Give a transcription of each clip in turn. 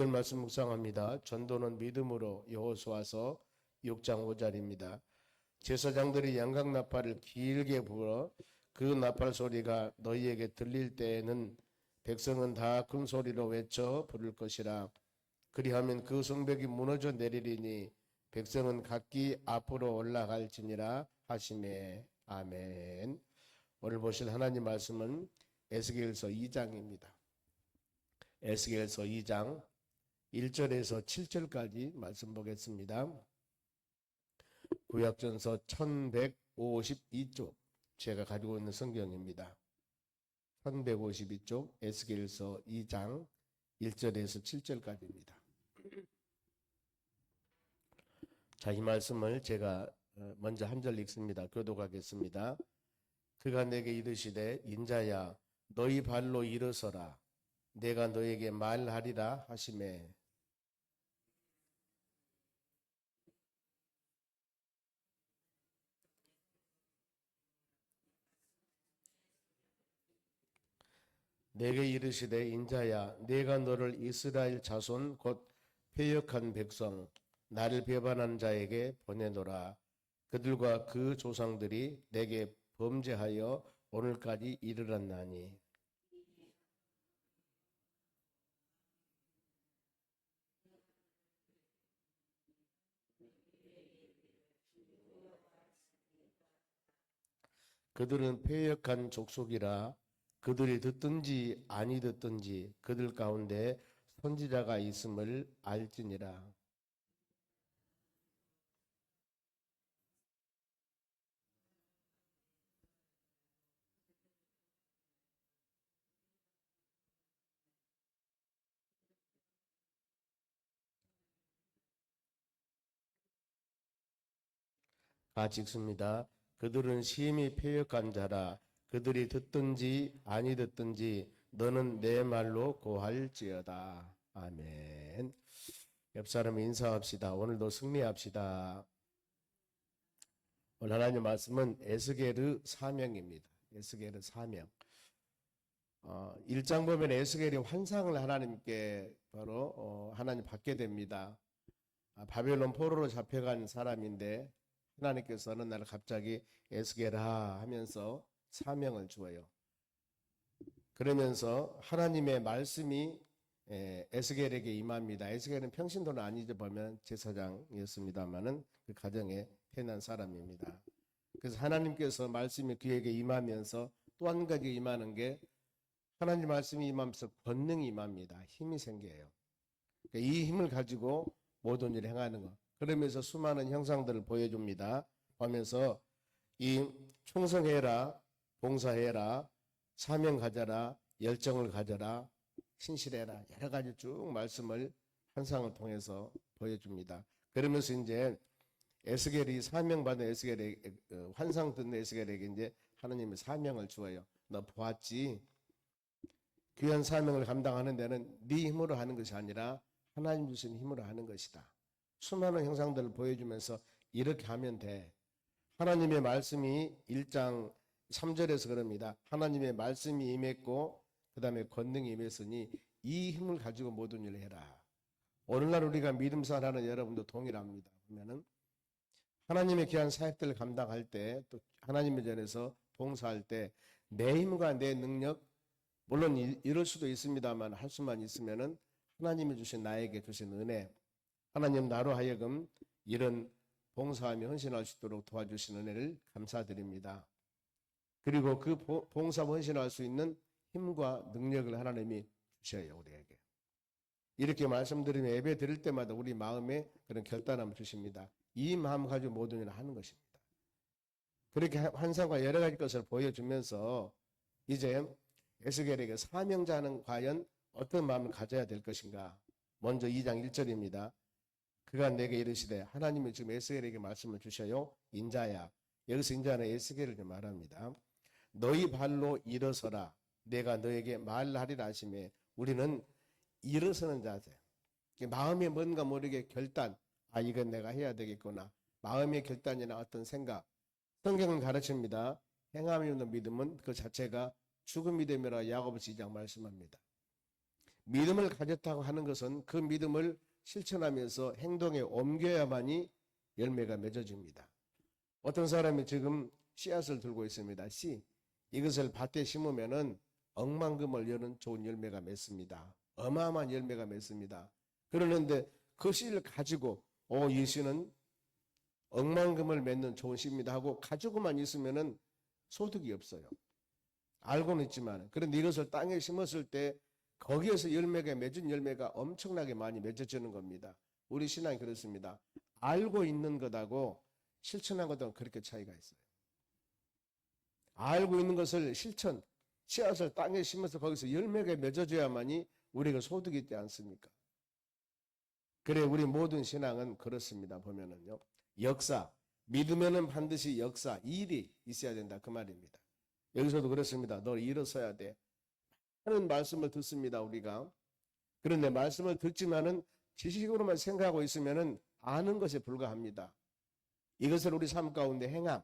오늘 말씀 묵상합니다. 전도는 믿음으로 여호수아서 6장 5절입니다. 제사장들이 양각 나팔을 길게 불어 그 나팔 소리가 너희에게 들릴 때에는 백성은 다 큰 소리로 외쳐 부를 것이라. 그리하면 그 성벽이 무너져 내리리니 백성은 각기 앞으로 올라갈지니라 하시매 아멘. 오늘 보실 하나님 말씀은 에스겔서 2장입니다. 에스겔서 2장 1절에서 7절까지 말씀 보겠습니다. 구약전서 1152쪽 제가 가지고 있는 성경입니다. 1152쪽 에스겔서 2장 1절에서 7절까지입니다. 자, 이 말씀을 제가 어, 먼저 한 절 읽습니다. 교독하겠습니다. 그가 내게 이르시되 인자야 너희 발로 일어서라 내가 너에게 말하리라 하심에 내게 이르시되 인자야 내가 너를 이스라엘 자손 곧 패역한 백성 나를 배반한 자에게 보내노라. 그들과 그 조상들이 내게 범죄하여 오늘까지 이르렀나니. 그들은 패역한 족속이라 그들이 듣든지 아니 듣든지 그들 가운데 선지자가 있음을 알지니라. 같이 읽습니다. 그들은 심히 패역한 자라 그들이 듣든지 아니 듣든지 너는 내 말로 고할지어다. 아멘. 옆 사람 인사합시다. 오늘도 승리합시다. 오늘 하나님 말씀은 에스게르 사명입니다. 에스게르 사명. 어, 1장 보면 에스겔이 환상을 하나님께 바로 어, 하나님 받게 됩니다. 아, 바벨론 포로로 잡혀간 사람인데 하나님께서 어느 날 갑자기 에스겔아 하면서 사명을 주어요. 그러면서 하나님의 말씀이 에, 에스겔에게 임합니다. 에스겔은 평신도는 아니죠 보면 제사장이었습니다만은 그 가정에 태어난 사람입니다. 그래서 하나님께서 말씀이 그에게 임하면서 또 한 가지 임하는 게 하나님 말씀이 임하면서 권능이 임합니다. 힘이 생겨요. 그러니까 이 힘을 가지고 모든 일을 행하는 것. 그러면서 수많은 형상들을 보여줍니다. 하면서 이 충성해라, 봉사해라, 사명 가져라, 열정을 가져라, 신실해라 여러 가지 쭉 말씀을 환상을 통해서 보여줍니다. 그러면서 이제 에스겔이 사명받은 에스겔에게 어, 환상 듣는 에스겔에게 이제 하나님의 사명을 주어요. 너 보았지? 귀한 사명을 감당하는 데는 네 힘으로 하는 것이 아니라 하나님 주신 힘으로 하는 것이다. 수많은 형상들을 보여주면서 이렇게 하면 돼. 하나님의 말씀이 1장 3절에서 그럽니다. 하나님의 말씀이 임했고 그 다음에 권능이 임했으니 이 힘을 가지고 모든 일을 해라. 오늘날 우리가 믿음생활 하는 여러분도 동일합니다. 보면은 하나님의 귀한 사역들을 감당할 때 또 하나님의 전에서 봉사할 때 내 힘과 내 능력 물론 이- 이럴 수도 있습니다만 할 수만 있으면은 하나님이 주신 나에게 주신 은혜 하나님 나로 하여금 이런 봉사하며 헌신할 수 있도록 도와주신 은혜를 감사드립니다. 그리고 그 봉- 봉사 헌신할 수 있는 힘과 능력을 하나님이 주셔요 우리에게. 이렇게 말씀드리면 예배 드릴 때마다 우리 마음에 그런 결단함을 주십니다. 이 마음 가지고 모든 일을 하는 것입니다. 그렇게 환상과 여러 가지 것을 보여주면서 이제 에스겔에게 사명자는 과연 어떤 마음을 가져야 될 것인가? 먼저 2장 1절입니다. 그가 내게 이르시되 하나님이 지금 에스겔에게 말씀을 주셔요. 인자야. 여기서 인자는 에스겔을 좀 말합니다. 너희 발로 일어서라. 내가 너에게 말하리라 하심에 우리는 일어서는 자세. 마음에 뭔가 모르게 결단. 아 이건 내가 해야 되겠구나. 마음의 결단이나 어떤 생각. 성경은 가르칩니다. 행함이 없는 믿음은 그 자체가 죽은 믿음이라 야고보서 2장 말씀합니다. 믿음을 가졌다고 하는 것은 그 믿음을 실천하면서 행동에 옮겨야만이 열매가 맺어집니다. 어떤 사람이 지금 씨앗을 들고 있습니다. 씨. 이것을 밭에 심으면은 억만금을 여는 좋은 열매가 맺습니다. 어마어마한 열매가 맺습니다. 그러는데 그 씨를 가지고 어, 이 씨는 억만금을 맺는 좋은 씨입니다 하고 가지고만 있으면은 소득이 없어요. 알고는 있지만 그런데 이것을 땅에 심었을 때 거기에서 열매가 맺은 열매가 엄청나게 많이 맺어지는 겁니다. 우리 신앙이 그렇습니다. 알고 있는 것하고 실천한 것하고 그렇게 차이가 있어요. 알고 있는 것을 실천, 씨앗을 땅에 심어서 거기서 열매가 맺어져야만이 우리가 소득이 있지 않습니까? 그래 우리 모든 신앙은 그렇습니다. 보면은요. 역사, 믿으면은 반드시 역사, 일이 있어야 된다 그 말입니다. 여기서도 그렇습니다. 너 일어서야 돼. 하는 말씀을 듣습니다. 우리가. 그런데 말씀을 듣지만은 지식으로만 생각하고 있으면은 아는 것에 불과합니다. 이것을 우리 삶 가운데 행함,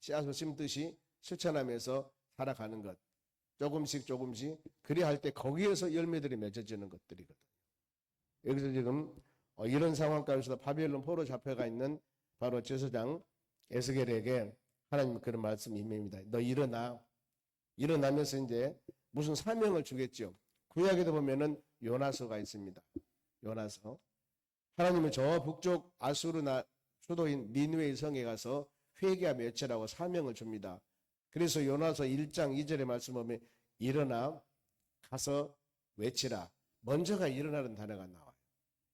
씨앗을 심듯이 실천하면서 살아가는 것. 조금씩 조금씩 그리야 할때 거기에서 열매들이 맺어지는 것들이거든요. 여기서 지금 어, 이런 상황 가운데서 바벨론 포로 잡혀가 있는 바로 제사장 에스겔에게 하나님 그런 말씀이 임입니다. 너 일어나. 일어나면서 이제 무슨 사명을 주겠죠. 구약에도 보면은 요나서가 있습니다. 요나서. 하나님은 저 북쪽 아수르나 수도인 니누의 성에 가서 회개와 멸치라고 사명을 줍니다. 그래서 요나서 1장 2절의 말씀 보면 일어나 가서 외치라. 먼저가 일어나는 단어가 나와요.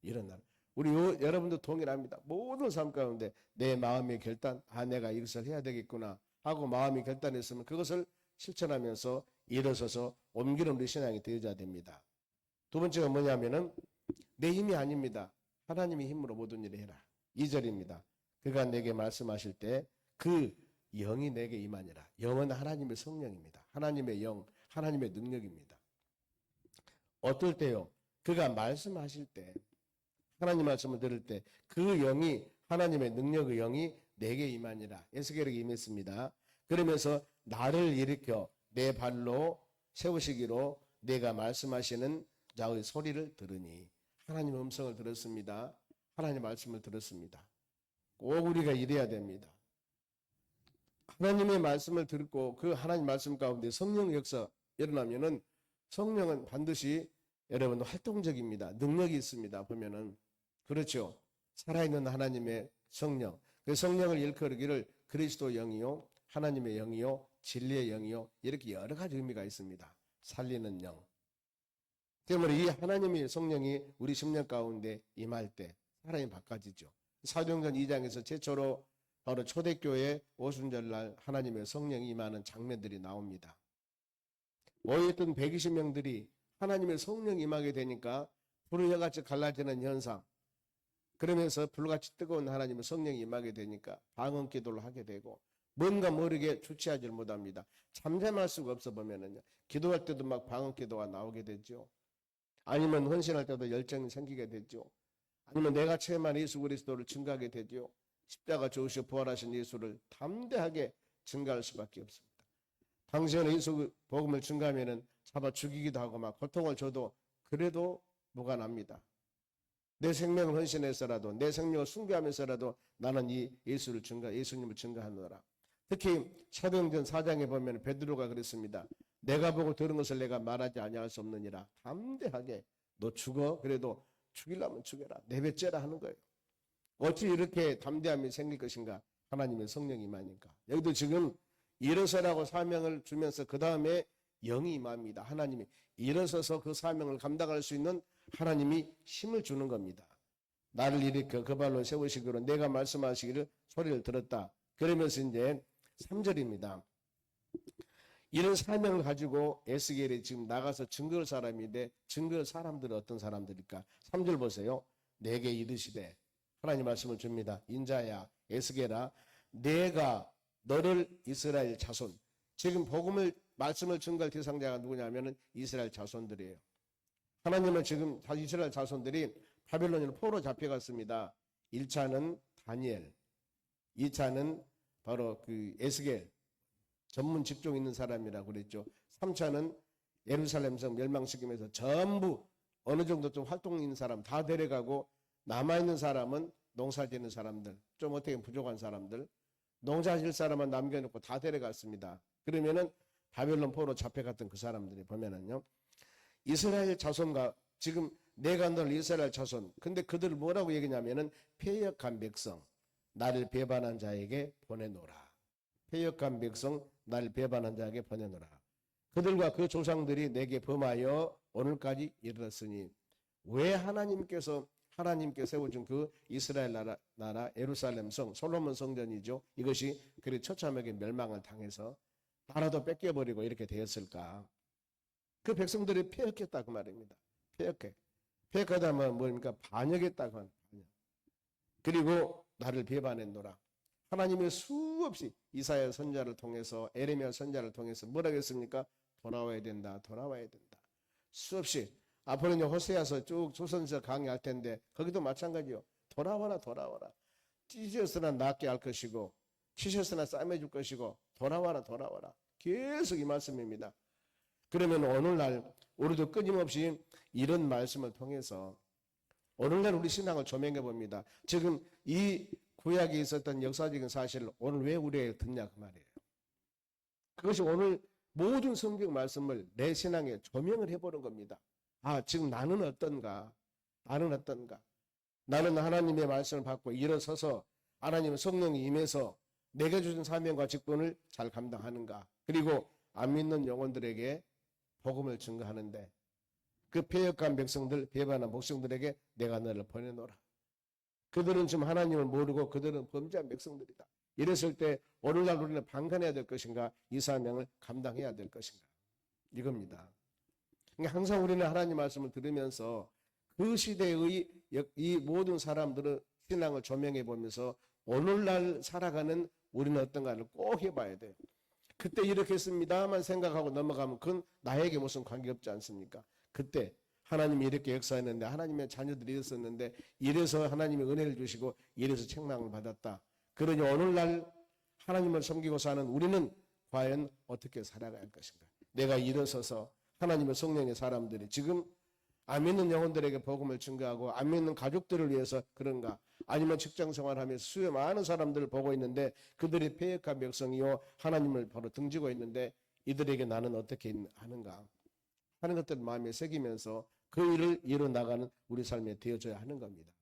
일어나. 우리 요, 여러분도 동일합니다. 모든 삶 가운데 내 마음의 결단, 아 내가 이것을 해야 되겠구나 하고 마음이 결단했으면 그것을 실천하면서 일어서서 옮기는 우리 신앙이 되어야 됩니다. 두 번째가 뭐냐면은 내 힘이 아닙니다. 하나님의 힘으로 모든 일을 해라. 2절입니다. 그가 내게 말씀하실 때 그 영이 내게 임하니라. 영은 하나님의 성령입니다. 하나님의 영, 하나님의 능력입니다. 어떨 때요? 그가 말씀하실 때 하나님 말씀을 들을 때 그 영이 하나님의 능력의 영이 내게 임하니라. 에스겔에게 임했습니다. 그러면서 나를 일으켜 내 발로 세우시기로 내가 말씀하시는 자의 소리를 들으니 하나님의 음성을 들었습니다. 하나님 말씀을 들었습니다. 꼭 우리가 이래야 됩니다. 하나님의 말씀을 듣고 그 하나님 말씀 가운데 성령 역사 일어나면은 성령은 반드시 여러분 활동적입니다. 능력이 있습니다. 보면은 그렇죠. 살아있는 하나님의 성령. 그 성령을 일컬기를 그리스도 영이요, 하나님의 영이요, 진리의 영이요 이렇게 여러 가지 의미가 있습니다. 살리는 영. 때문에 이 하나님의 성령이 우리 심령 가운데 임할 때 사람이 바꿔지죠. 사도행전 2장에서 최초로 바로 초대교회 오순절날 하나님의 성령이 임하는 장면들이 나옵니다. 모였던 120명들이 하나님의 성령이 임하게 되니까 불의 혀같이 갈라지는 현상. 그러면서 불같이 뜨거운 하나님의 성령이 임하게 되니까 방언 기도를 하게 되고 뭔가 모르게 주체하지를 못합니다. 잠잠할 수가 없어 보면은요. 기도할 때도 막 방언 기도가 나오게 되죠. 아니면 헌신할 때도 열정이 생기게 되죠. 아니면 내가 체험한 예수 그리스도를 증가하게 되죠. 십자가 좋으시고 부활하신 예수를 담대하게 증가할 수밖에 없습니다. 당시에는 예수 복음을 증가하면은 잡아 죽이기도 하고 막 고통을 줘도 그래도 무관합니다. 내 생명을 헌신해서라도 내 생명을 숭배하면서라도 나는 이 예수를 증가 예수님을 증가하노라. 특히 사도행전 4장에 보면 베드로가 그랬습니다. 내가 보고 들은 것을 내가 말하지 아니할 수 없느니라. 담대하게 너 죽어 그래도 죽이려면 죽여라. 내뱉째라 하는 거예요. 어찌 이렇게 담대함이 생길 것인가? 하나님의 성령이 임하니까. 여기도 지금 일어서라고 사명을 주면서 그 다음에 영이 임합니다. 하나님이 일어서서 그 사명을 감당할 수 있는 하나님이 힘을 주는 겁니다. 나를 일으켜 그 발로 세우시기로 내가 말씀하시기를 소리를 들었다. 그러면서 이제 3절입니다. 이런 사명을 가지고 에스겔이 지금 나가서 증거할 사람인데 증거할 사람들은 어떤 사람들일까? 3절 보세요. 내게 이르시되 하나님 말씀을 줍니다. 인자야 에스겔아 내가 너를 이스라엘 자손 지금 복음을 말씀을 증거할 대상자가 누구냐면은 이스라엘 자손들이에요. 하나님은 지금 이스라엘 자손들이 바벨론으로 포로 잡혀갔습니다. 1차는 다니엘, 2차는 바로 그 에스겔 전문 직종 있는 사람이라고 그랬죠. 3차는 예루살렘 성 멸망시키면서 전부 어느 정도 좀 활동 있는 사람 다 데려가고 남아 있는 사람은 농사 짓는 사람들, 좀 어떻게 부족한 사람들, 농사 질 사람만 남겨놓고 다 데려갔습니다. 그러면은 바벨론 포로 잡혀갔던 그 사람들이 보면은요, 이스라엘 자손과 지금 내가 널 이스라엘 자손, 근데 그들을 뭐라고 얘기냐면은 폐역한 백성, 나를 배반한 자에게 보내노라. 폐역한 백성, 나를 배반한 자에게 보내노라. 그들과 그 조상들이 내게 범하여 오늘까지 이르렀으니 왜 하나님께서 하나님께 세워준 그 이스라엘 나라, 나라 예루살렘 성 솔로몬 성전이죠. 이것이 그리 처참하게 멸망을 당해서 나라도 뺏겨버리고 이렇게 되었을까? 그 백성들이 폐역했다 그 말입니다. 폐역해. 폐역하다면 뭡니까? 반역했다 그 말입니다. 반역. 그리고 나를 배반했노라. 하나님의 수없이 이사야 선자를 통해서 에레미야 선자를 통해서 뭐라고 했습니까? 돌아와야 된다. 돌아와야 된다. 수없이 앞으로 이제 호세아서 쭉 조선서 강의할 텐데 거기도 마찬가지요. 돌아와라 돌아와라. 찢었으나 낫게 할 것이고 치셨으나 싸매줄 것이고 돌아와라 돌아와라. 계속 이 말씀입니다. 그러면 오늘날 우리도 끊임없이 이런 말씀을 통해서 오늘날 우리 신앙을 조명해 봅니다. 지금 이 구약에 있었던 역사적인 사실을 오늘 왜 우리에게 듣냐 그 말이에요. 그것이 오늘 모든 성경 말씀을 내 신앙에 조명을 해보는 겁니다. 아, 지금 나는 어떤가? 나는 어떤가? 나는 하나님의 말씀을 받고 일어서서 하나님의 성령이 임해서 내게 주신 사명과 직분을 잘 감당하는가? 그리고 안 믿는 영혼들에게 복음을 증거하는데 그 폐역한 백성들, 배반한 목성들에게 내가 너를 보내노라. 그들은 지금 하나님을 모르고 그들은 범죄한 백성들이다. 이랬을 때 오늘날 우리는 방관해야 될 것인가? 이 사명을 감당해야 될 것인가? 이겁니다. 그러니까 항상 우리는 하나님 말씀을 들으면서 그 시대의 역- 이 모든 사람들의 신앙을 조명해 보면서 오늘날 살아가는 우리는 어떤가를 꼭 해봐야 돼요. 그때 이렇게 했습니다만 생각하고 넘어가면 그건 나에게 무슨 관계없지 않습니까? 그때 하나님이 이렇게 역사했는데 하나님의 자녀들이 있었는데 이래서 하나님이 은혜를 주시고 이래서 책망을 받았다. 그러니 오늘날 하나님을 섬기고 사는 우리는 과연 어떻게 할 것인가? 내가 일어서서 하나님의 성령의 사람들이 지금 안 믿는 영혼들에게 복음을 증거하고 안 믿는 가족들을 위해서 그런가? 아니면 직장 생활하면서 수요 많은 사람들을 보고 있는데 그들이 폐역한 백성이요 하나님을 바로 등지고 있는데 이들에게 나는 어떻게 있- 하는가? 하는 것들을 마음에 새기면서 그 일을 이뤄 나가는 우리 삶에 되어져야 하는 겁니다.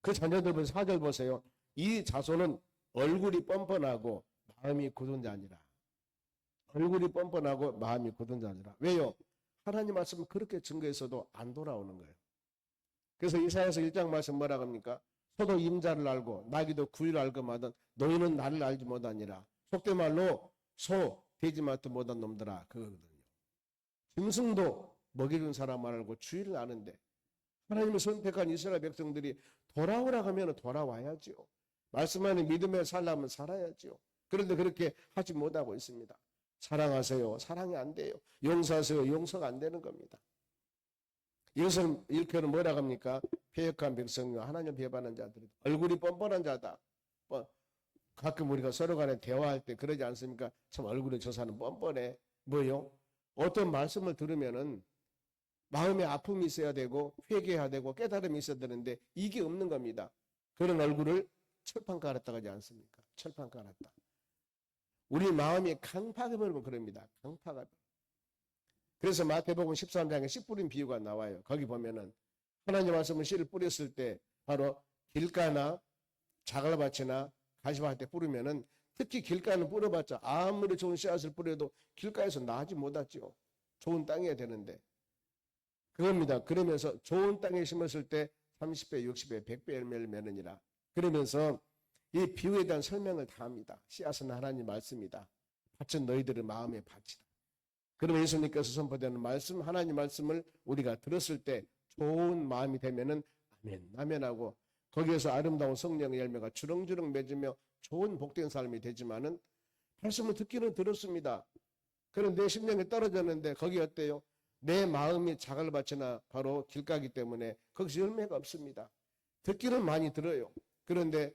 그 자녀들 보세요. 사절 보세요. 이 자손은 얼굴이 뻔뻔하고 마음이 굳은 자니라. 얼굴이 뻔뻔하고 마음이 굳은 자니라. 왜요? 하나님 말씀은 그렇게 증거해서도 안 돌아오는 거예요. 그래서 이사야서 1장 말씀 뭐라고 합니까? 소도 임자를 알고 나기도 구유를 알고마든 너희는 나를 알지 못하니라. 속된 말로 소 돼지 마트 못한 놈들아 그거거든요. 짐승도 먹이준 사람 알고 주의를 아는데 하나님의 선택한 이스라엘 백성들이 돌아오라 하면 돌아와야지요. 말씀하는 믿음에 살려면 살아야지요. 그런데 그렇게 하지 못하고 있습니다. 사랑하세요. 사랑이 안 돼요. 용서하세요. 용서가 안 되는 겁니다. 이것을 일컬은 뭐라고 합니까? 폐역한 백성과 하나님 배반한 자들이 얼굴이 뻔뻔한 자다. 뭐 가끔 우리가 서로 간에 대화할 때 그러지 않습니까? 참 얼굴에 저 사람 뻔뻔해. 뭐요? 어떤 말씀을 들으면은 마음에 아픔이 있어야 되고 회개해야 되고 깨달음이 있어야 되는데 이게 없는 겁니다. 그런 얼굴을 철판 깔았다 하지 않습니까? 철판 깔았다. 우리 마음이 강팍해 버리면 그럽니다. 강팍하 그래서 마태복음 13장에 씨 뿌린 비유가 나와요. 거기 보면은 하나님 말씀은 씨를 뿌렸을 때 바로 길가나 자갈밭이나 가시밭에 뿌리면은 특히 길가는 뿌려봤자 아무리 좋은 씨앗을 뿌려도 길가에서 나지 못하죠. 좋은 땅이어야 되는데 그겁니다. 그러면서 좋은 땅에 심었을 때 30배, 60배, 100배 열매를 맺느니라. 그러면서 이 비유에 대한 설명을 다 합니다. 씨앗은 하나님 말씀이다. 밭은 너희들의 마음의 밭이다. 그러면 예수님께서 선포되는 말씀, 하나님 말씀을 우리가 들었을 때 좋은 마음이 되면은 아멘, 아멘하고 거기에서 아름다운 성령의 열매가 주렁주렁 맺으며 좋은 복된 삶이 되지만은 말씀을 듣기는 들었습니다. 그런데 내 심령에 떨어졌는데 거기 어때요? 내 마음이 자갈 밭이나 바로 길가기 때문에 거기서 열매가 없습니다. 듣기는 많이 들어요. 그런데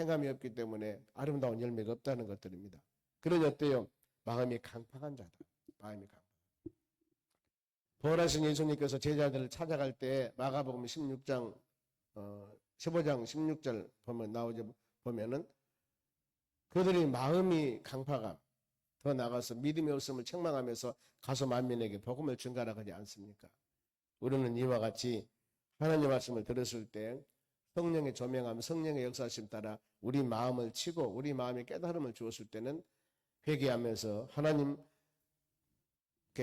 행함이 없기 때문에 아름다운 열매가 없다는 것들입니다. 그러니 어때요? 마음이 강팍한 자다. 마음이 강팍. 부활하신 예수님께서 제자들을 찾아갈 때 마가복음 16장 어 15장 16절 보면 나오죠 보면은 그들이 마음이 강파감 더 나가서 믿음이 없음을 책망하면서 가서 만민에게 복음을 증가라 하지 않습니까? 우리는 이와 같이 하나님 말씀을 들었을 때 성령의 조명함, 성령의 역사심 따라 우리 마음을 치고 우리 마음에 깨달음을 주었을 때는 회개하면서 하나님께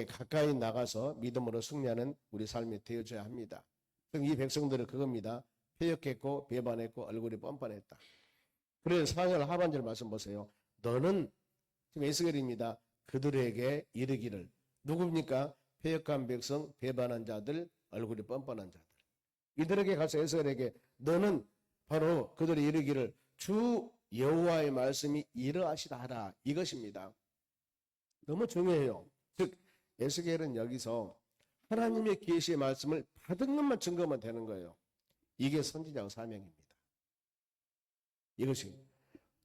가까이 나가서 믿음으로 승리하는 우리 삶이 되어져야 합니다. 이 백성들은 그겁니다. 폐역했고 배반했고 얼굴이 뻔뻔했다. 그래서 4절 하반절 말씀 보세요. 너는 지금 에스겔입니다. 그들에게 이르기를 누굽니까? 폐역한 백성, 배반한 자들, 얼굴이 뻔뻔한 자들. 이들에게 가서 에스겔에게 너는 바로 그들이 이르기를 주 여호와의 말씀이 이러하시다 하라 이것입니다. 너무 중요해요. 즉 에스겔은 여기서 하나님의 계시의 말씀을 받은 것만 증거만 되는 거예요. 이게 선지자의 사명입니다. 이것이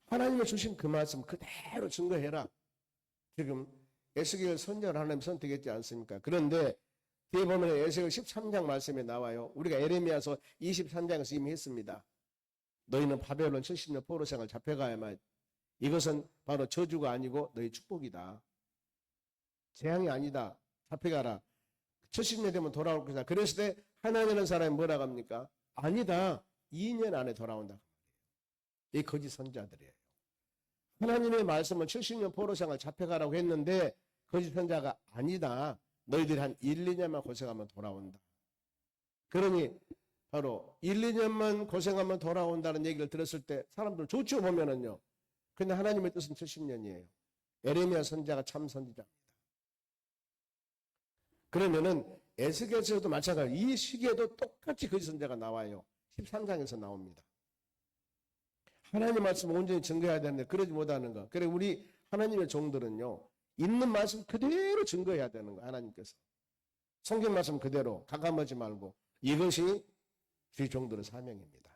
하나님의 주신 그 말씀 그대로 증거해라. 지금 에스겔 선지자를 하나님 선택했지 않습니까? 그런데 뒤에 보면 에스겔 13장 말씀에 나와요. 우리가 에레미야서 23장에서 이미 했습니다. 너희는 바벨론 70년 포로 생활 잡혀가야만 이것은 바로 저주가 아니고 너희 축복이다. 재앙이 아니다. 잡혀가라. 70년 되면 돌아올 것이다. 그랬을 때 하나님이라는 사람이 뭐라고 합니까? 아니다. 2년 안에 돌아온다. 이 거짓 선자들이에요. 하나님의 말씀은 70년 포로 생활 잡혀가라고 했는데 거짓 선자가 아니다. 너희들이 한 1, 2년만 고생하면 돌아온다. 그러니 바로 1, 2년만 고생하면 돌아온다는 얘기를 들었을 때 사람들 좋죠 보면은요. 근데 하나님의 뜻은 70년이에요. 에레미야 선자가 참 선지자입니다. 그러면은 에스겔에서도 마찬가지. 이 시기에도 똑같이 그 선자가 나와요. 13장에서 나옵니다. 하나님 말씀 온전히 증거해야 되는데 그러지 못하는 거. 그래 우리 하나님의 종들은요. 있는 말씀 그대로 증거해야 되는 거 하나님께서. 성경 말씀 그대로 가감하지 말고 이것이 주의 종들의 사명입니다.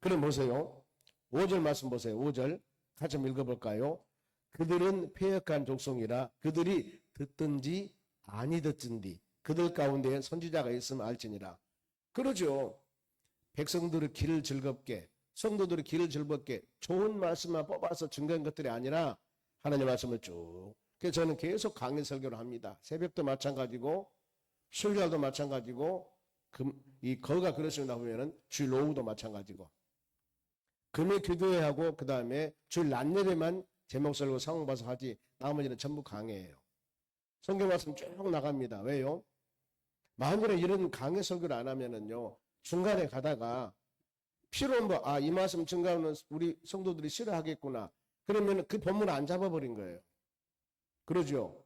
그럼 보세요. 5절 말씀 보세요. 5절 같이 읽어볼까요? 그들은 폐역한 족속이라 그들이 듣든지 아니 듣든지 그들 가운데 선지자가 있으면 알지니라. 그러죠. 백성들의 길을 즐겁게 성도들의 길을 즐겁게 좋은 말씀만 뽑아서 증거한 것들이 아니라 하나님 말씀을 쭉. 그래서 저는 계속 강의 설교를 합니다. 새벽도 마찬가지고 술자도 마찬가지고 금, 이 거가 그러시나 보면은 주일 오후도 마찬가지고 금요 기도회 하고 그 다음에 낮 예배만 제목 설고 상황 봐서 하지 나머지는 전부 강해예요. 성경 말씀 쭉 나갑니다. 왜요? 만일에 이런 강의 설교를 안 하면은요 중간에 가다가 필요한 뭐, 아, 이 말씀 증가하는 우리 성도들이 싫어하겠구나. 그러면 그 본문을 안 잡아버린 거예요. 그러죠.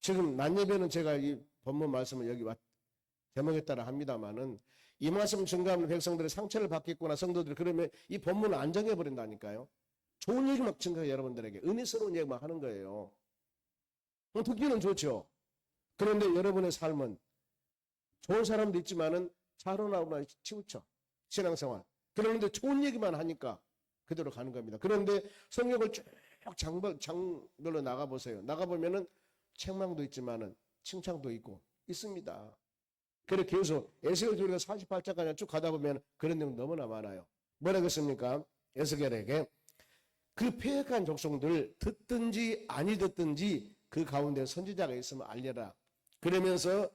지금 난 예배는 제가 이 본문 말씀을 여기 왔, 제목에 따라 합니다만은 이 말씀 증가하는 백성들의 상처를 받겠구나 성도들이 그러면 이 본문을 안 정해 버린다니까요. 좋은 얘기 막 증가해 여러분들에게 은혜스러운 얘기 막 하는 거예요. 어, 듣기는 좋죠. 그런데 여러분의 삶은 좋은 사람도 있지만은 자로나오나 치우쳐 신앙생활. 그런데 좋은 얘기만 하니까 그대로 가는 겁니다. 그런데 성경을 쭉 장벌, 장별로 나가보세요. 나가보면은 책망도 있지만은 칭찬도 있고 있습니다. 그래 계속 에스겔 우리가 48장까지 쭉 가다 보면 그런 내용 너무나 많아요. 뭐라고 했습니까? 에스겔에게 그 폐역한 족속들 듣든지 아니 듣든지 그 가운데 선지자가 있으면 알려라. 그러면서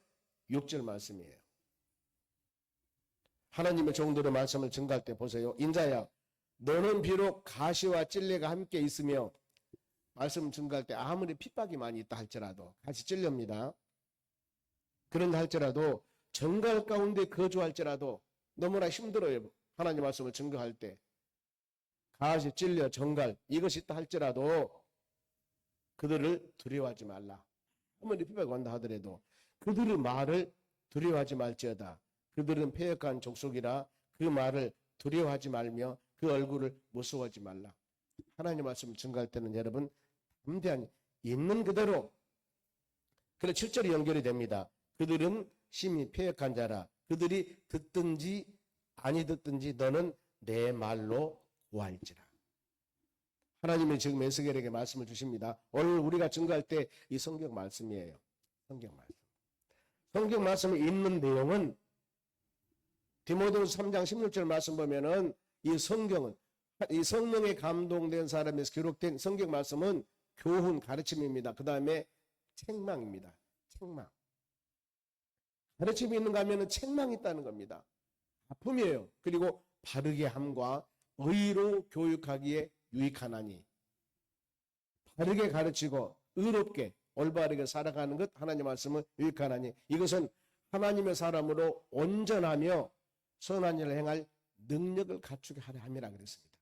6절 말씀이에요. 하나님의 종들의 말씀을 증가할 때 보세요. 인자야, 너는 비록 가시와 찔레가 함께 있으며 말씀 증가할 때 아무리 핍박이 많이 있다 할지라도 같이 찔렵니다. 그런다 할지라도 정갈 가운데 거주할지라도 너무나 힘들어요. 하나님 말씀을 증거할 때 가시 찔려 정갈 이것이 있다 할지라도 그들을 두려워하지 말라. 아무리 온다 하더라도 그들의 말을 두려워하지 말지어다. 그들은 폐역한 족속이라 그 말을 두려워하지 말며 그 얼굴을 무서워하지 말라. 하나님 말씀을 증거할 때는 여러분 담대한 있는 그대로 그래 7절이 연결이 됩니다. 그들은 심히 폐역한 자라 그들이 듣든지 아니 듣든지 너는 내 말로 구할지라. 하나님이 지금 에스겔에게 말씀을 주십니다. 오늘 우리가 증거할 때 이 성경 말씀이에요. 성경 말씀. 성경 말씀에 있는 내용은 디모데후서 3장 16절 말씀 보면은 이 성경은 이 성령에 감동된 사람에서 기록된 성경 말씀은 교훈 가르침입니다. 그 다음에 책망입니다. 책망. 가르침이 있는가 하면은 책망이 있다는 겁니다. 아픔이에요. 그리고 바르게 함과 의로 교육하기에 유익하나니 바르게 가르치고 의롭게 올바르게 살아가는 것 하나님 말씀은 유익하나니 이것은 하나님의 사람으로 온전하며 선한 일을 행할 능력을 갖추게 하려 함이라 그랬습니다.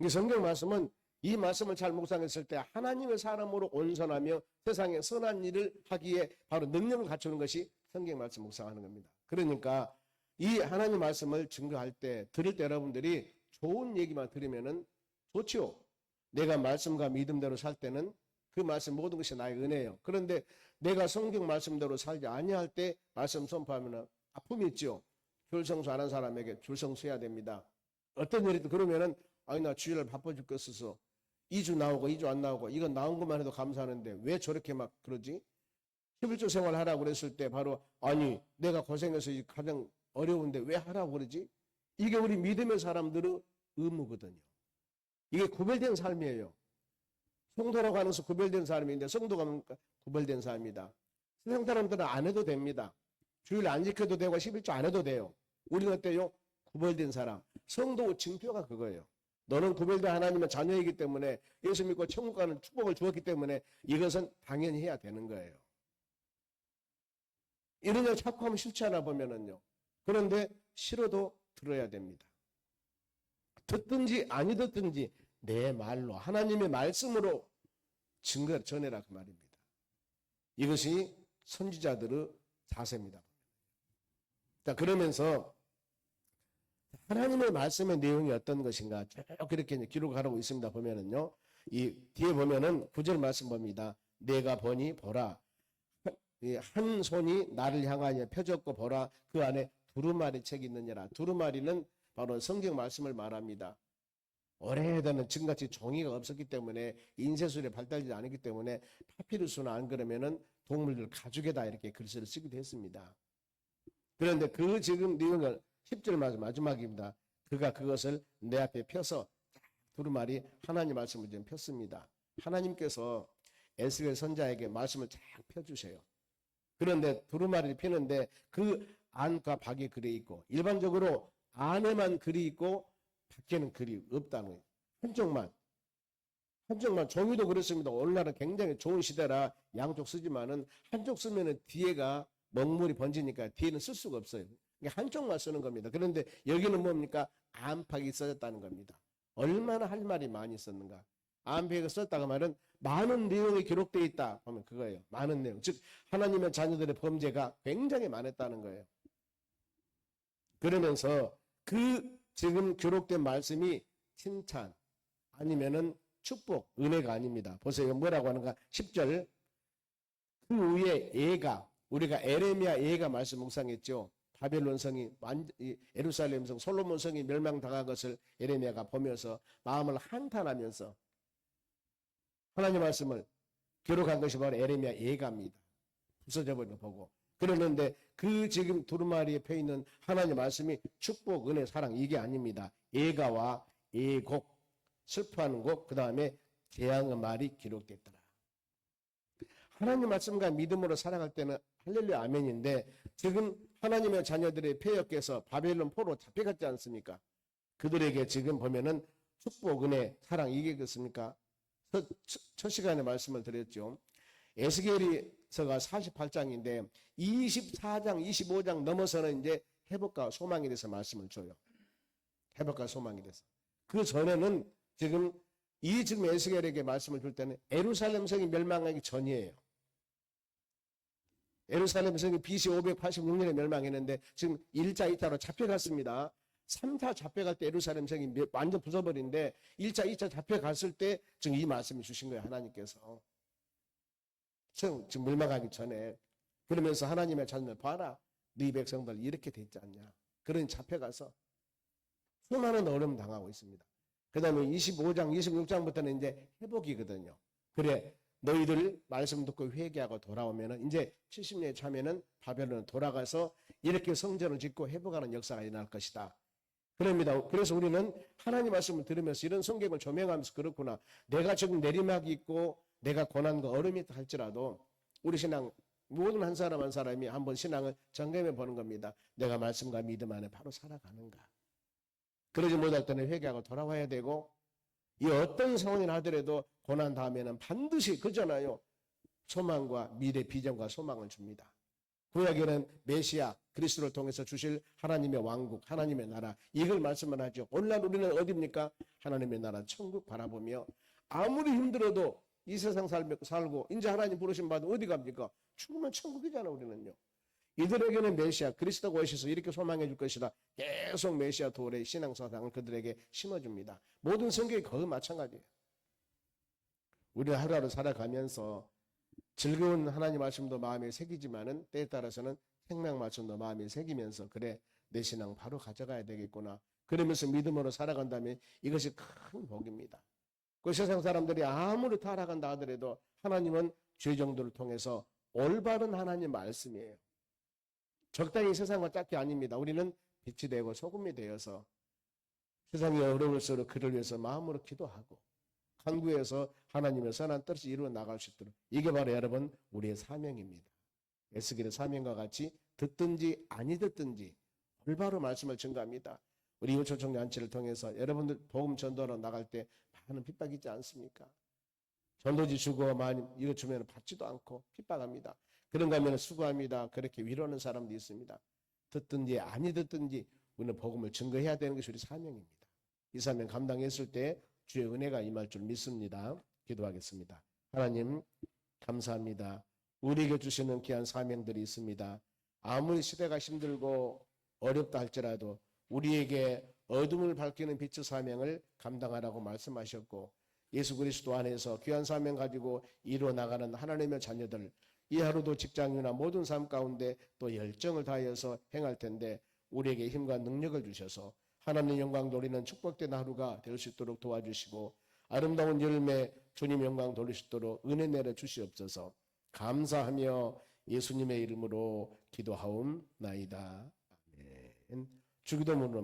이 성경 말씀은 이 말씀을 잘 묵상했을 때 하나님의 사람으로 온전하며 세상에 선한 일을 하기에 바로 능력을 갖추는 것이 성경 말씀 묵상하는 겁니다. 그러니까 이 하나님 말씀을 증거할 때 들을 때 여러분들이 좋은 얘기만 들으면은 좋지요. 내가 말씀과 믿음대로 살 때는 그 말씀 모든 것이 나의 은혜예요. 그런데 내가 성경 말씀대로 살지 아니할 때 말씀 선포하면 아픔이 있죠. 줄성수 안 한 사람에게 줄성수 해야 됩니다. 어떤 일이든 그러면은 아니 나 주일날 바빠 죽겠어서 2주 나오고 2주 안 나오고 이거 나온 것만 해도 감사하는데 왜 저렇게 막 그러지? 11조 생활 하라고 그랬을 때 바로 아니 내가 고생해서 이 가장 어려운데 왜 하라고 그러지? 이게 우리 믿음의 사람들의 의무거든요. 이게 구별된 삶이에요. 성도라고 하면서 구별된 삶인데 성도가 뭡니까? 구별된 삶이다. 세상 사람들은 안 해도 됩니다. 주일 안 지켜도 되고 11조 안 해도 돼요. 우리는 어때요? 구별된 사람. 성도 징표가 그거예요. 너는 구별된 하나님의 자녀이기 때문에 예수 믿고 천국 가는 축복을 주었기 때문에 이것은 당연히 해야 되는 거예요. 이런 일 자꾸 하면 싫지 않아 보면은요. 그런데 싫어도 들어야 됩니다. 듣든지 아니 듣든지 내 말로 하나님의 말씀으로 증거를 전해라 그 말입니다. 이것이 선지자들의 자세입니다. 자 그러면서 하나님의 말씀의 내용이 어떤 것인가 쭉 그렇게 이제 기록하라고 있습니다. 보면은요. 이 뒤에 보면은 구절 말씀 봅니다. 내가 보니 보라 이한 손이 나를 향하여 펴졌고 보라 그 안에 두루마리 책이 있느니라. 두루마리는 바로 성경 말씀을 말합니다. 오래되는 지금같이 종이가 없었기 때문에 인쇄술이 발달되지 않았기 때문에 파피루스나 안 그러면은 동물들 가죽에다 이렇게 글씨를 쓰기도 했습니다. 그런데 그 지금 내용을 10절 말씀 마지막입니다. 그가 그것을 내 앞에 펴서 두루마리 하나님 말씀을 좀 폈습니다. 하나님께서 에스겔 선자에게 말씀을 쫙 펴주세요. 그런데 두루마리를 피는데 그 안과 밖에 글이 있고 일반적으로 안에만 글이 있고 밖에는 글이 없다는 거예요. 한쪽만 한쪽만 종이도 그렇습니다. 오늘날은 굉장히 좋은 시대라 양쪽 쓰지만은 한쪽 쓰면은 뒤에가 먹물이 번지니까 뒤에는 쓸 수가 없어요. 한쪽만 쓰는 겁니다. 그런데 여기는 뭡니까? 안팎이 써졌다는 겁니다. 얼마나 할 말이 많이 썼는가? 안팎을 썼다가 말은 많은 내용이 기록되어 있다 하면 그거예요. 많은 내용. 즉 하나님의 자녀들의 범죄가 굉장히 많았다는 거예요. 그러면서 그 지금 기록된 말씀이 칭찬 아니면은 축복, 은혜가 아닙니다. 보세요. 뭐라고 하는가? 10절. 그 위에 예가 우리가 에레미야 예가 말씀 묵상했죠. 바벨론 성이 예루살렘 성 솔로몬 성이 멸망당한 것을 에레미야가 보면서 마음을 한탄하면서 하나님 말씀을 기록한 것이 바로 에레미야 예가입니다. 부서져 거 보고 그러는데 그 지금 두루마리에 펴 있는 하나님 말씀이 축복, 은혜, 사랑 이게 아닙니다. 예가와 예곡 슬퍼하는 곡, 그 다음에 재앙의 말이 기록됐더라. 하나님 말씀과 믿음으로 살아갈 때는 할렐루야 아멘인데 지금 하나님의 자녀들의 폐역께서 바벨론 포로 잡혀갔지 않습니까? 그들에게 지금 보면은 축복, 은혜, 사랑 이게 그렇습니까? 첫, 첫 시간에 말씀을 드렸죠. 에스겔이서가 48장인데 24장, 25장 넘어서는 이제 회복과 소망에 대해서 말씀을 줘요. 회복과 소망에 대해서. 그 전에는 지금 이 지금 에스겔에게 말씀을 줄 때는 에루살렘 성이 멸망하기 전이에요. 에루살렘 성이 BC 586년에 멸망했는데 지금 1자, 2자로 잡혀갔습니다. 3차 잡혀갈 때 에루살렘 성이 몇- 완전 부숴버린데 1차, 2차 잡혀갔을 때 지금 이 말씀을 주신 거예요. 하나님께서. 성 지금 멸망하기 전에 그러면서 하나님의 자녀를 봐라. 네 백성들 이렇게 됐지 않냐. 그러니 잡혀가서 수많은 어려움 당하고 있습니다. 그 다음에 25장, 26장부터는 이제 회복이거든요. 그래, 너희들 말씀 듣고 회개하고 돌아오면은 이제 70년에 차면은 바벨론으로 돌아가서 이렇게 성전을 짓고 회복하는 역사가 일어날 것이다. 그럽니다. 그래서 우리는 하나님 말씀을 들으면서 이런 성경을 조명하면서 그렇구나. 내가 지금 내리막이 있고 내가 고난과 어려움이 있다 할지라도 우리 신앙 모든 한 사람 한 사람이 한번 신앙을 점검해 보는 겁니다. 내가 말씀과 믿음 안에 바로 살아가는가. 그러지 못할 때는 회개하고 돌아와야 되고 이 어떤 상황이나 하더라도 고난 다음에는 반드시 그잖아요. 소망과 미래 비전과 소망을 줍니다. 구약에는 메시아 그리스도를 통해서 주실 하나님의 왕국, 하나님의 나라 이걸 말씀을 하죠. 오늘날 우리는 어디입니까? 하나님의 나라 천국 바라보며 아무리 힘들어도 이 세상 살- 살고 이제 하나님 부르신 바도 어디 갑니까? 죽으면 천국이잖아 우리는요. 이들에게는 메시아 그리스도가 오셔서 이렇게 소망해 줄 것이다. 계속 메시아 도래의 신앙사상을 그들에게 심어줍니다. 모든 성경이 거의 마찬가지예요. 우리는 하루하루 살아가면서 즐거운 하나님 말씀도 마음에 새기지만은 때에 따라서는 생명 말씀도 마음에 새기면서 그래 내 신앙 바로 가져가야 되겠구나. 그러면서 믿음으로 살아간다면 이것이 큰 복입니다. 그 세상 사람들이 아무리 타락한다 하더라도 하나님은 죄 정도를 통해서 올바른 하나님 말씀이에요. 적당히 세상과 짝이 아닙니다. 우리는 빛이 되고 소금이 되어서 세상이 어려울수록 그를 위해서 마음으로 기도하고 간구해서 하나님의 선한 뜻을 이루어 나갈 수 있도록 이게 바로 여러분 우리의 사명입니다. 에스겔의 사명과 같이 듣든지 아니 듣든지 올바로 말씀을 증가합니다. 우리 이웃초청 잔치를 통해서 여러분들 복음 전도로 나갈 때 많은 핍박 있지 않습니까? 전도지 주고 많이 이거 주면 받지도 않고 핍박합니다. 그런가 하면 수고합니다. 그렇게 위로하는 사람도 있습니다. 듣든지 아니 듣든지 우리는 복음을 증거해야 되는 것이 우리 사명입니다. 이 사명 감당했을 때 주의 은혜가 임할 줄 믿습니다. 기도하겠습니다. 하나님 감사합니다. 우리에게 주시는 귀한 사명들이 있습니다. 아무리 시대가 힘들고 어렵다 할지라도 우리에게 어둠을 밝히는 빛의 사명을 감당하라고 말씀하셨고 예수 그리스도 안에서 귀한 사명 가지고 이루어 나가는 하나님의 자녀들 이 하루도 직장이나 모든 삶 가운데 또 열정을 다하여서 행할 텐데 우리에게 힘과 능력을 주셔서 하나님 영광 돌리는 축복된 하루가 될 수 있도록 도와주시고 아름다운 열매 주님 영광 돌릴 수 있도록 은혜 내려 주시옵소서 감사하며 예수님의 이름으로 기도하옵나이다. 아멘. 주기도문으로